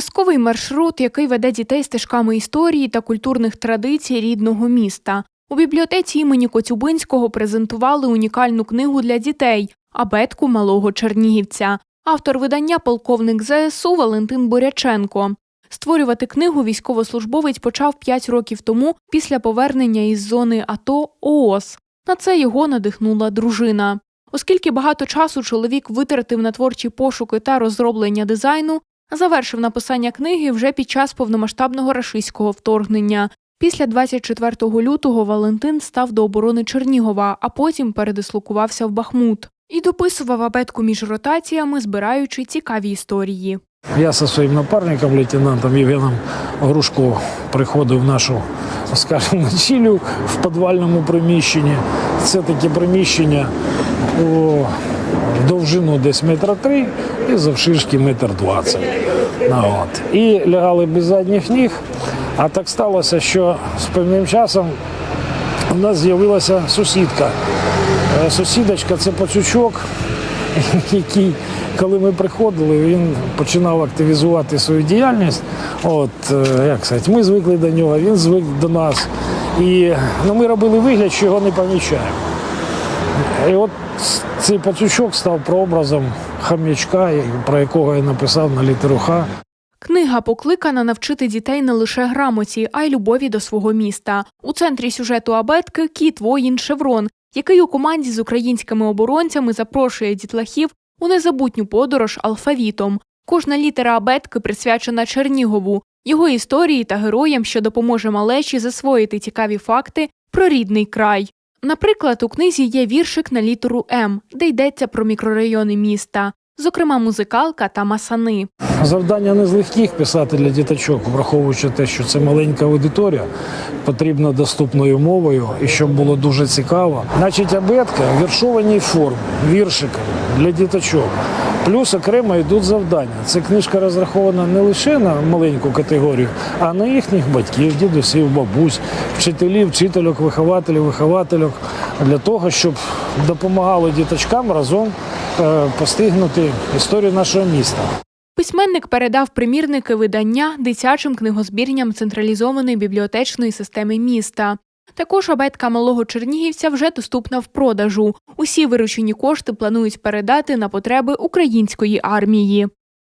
Казковий маршрут, який веде дітей стежками історії та культурних традицій рідного міста. У бібліотеці імені Коцюбинського презентували унікальну книгу для дітей Абетку малого Чернігівця. Автор видання полковник ЗСУ Валентин Боряченко. Створювати книгу військовослужбовець почав 5 років тому після повернення із зони АТО ООС. На це його надихнула дружина. Оскільки багато часу чоловік витратив на творчі пошуки та розроблення дизайну, завершив написання книги вже під час повномасштабного рашистського вторгнення. Після 24 лютого Валентин став до оборони Чернігова, а потім передислокувався в Бахмут. І дописував абетку між ротаціями, збираючи цікаві історії. Я зі своїм напарником, лейтенантом Євгеном Грушко, приходив в нашу, скажімо, ночілю в підвальному приміщенні. Це таке приміщення у довжину десь метра три і завширшки метр двадцять. І лягали без задніх ніг. А так сталося, що з певним часом у нас з'явилася сусідка. Е, Сусідочка це пацючок, який, коли ми приходили, він починав активізувати свою діяльність. От, е, як сказати, ми звикли до нього, він звик до нас. І ну, ми робили вигляд, що його не помічаємо. І от цей пацючок став прообразом хам'ячка, про якого я написав на літеру Х. Книга покликана навчити дітей не лише грамоті, а й любові до свого міста. У центрі сюжету абетки кіт воїн Шеврон, який у команді з українськими оборонцями запрошує дітлахів у незабутню подорож алфавітом. Кожна літера абетки присвячена Чернігову, його історії та героям, що допоможе малечі засвоїти цікаві факти про рідний край. Наприклад, у книзі є віршик на літеру М, де йдеться про мікрорайони міста, зокрема музикалка та масани. Завдання не з легких писати для діточок, враховуючи те, що це маленька аудиторія, потрібно доступною мовою і щоб було дуже цікаво. Значить, абетка віршованій формі, віршиками для діточок. Плюс окремо йдуть завдання. Це книжка розрахована не лише на маленьку категорію, а на їхніх батьків, дідусів, бабусь, вчителів, вчительок, вихователів, виховательок для того, щоб допомагало діточкам разом е, постигнути історію нашого міста. Письменник передав примірники видання дитячим книгозбірням централізованої бібліотечної системи міста. Також абетка малого чернігівця вже доступна в продажу. Усі виручені кошти планують передати на потреби української армії.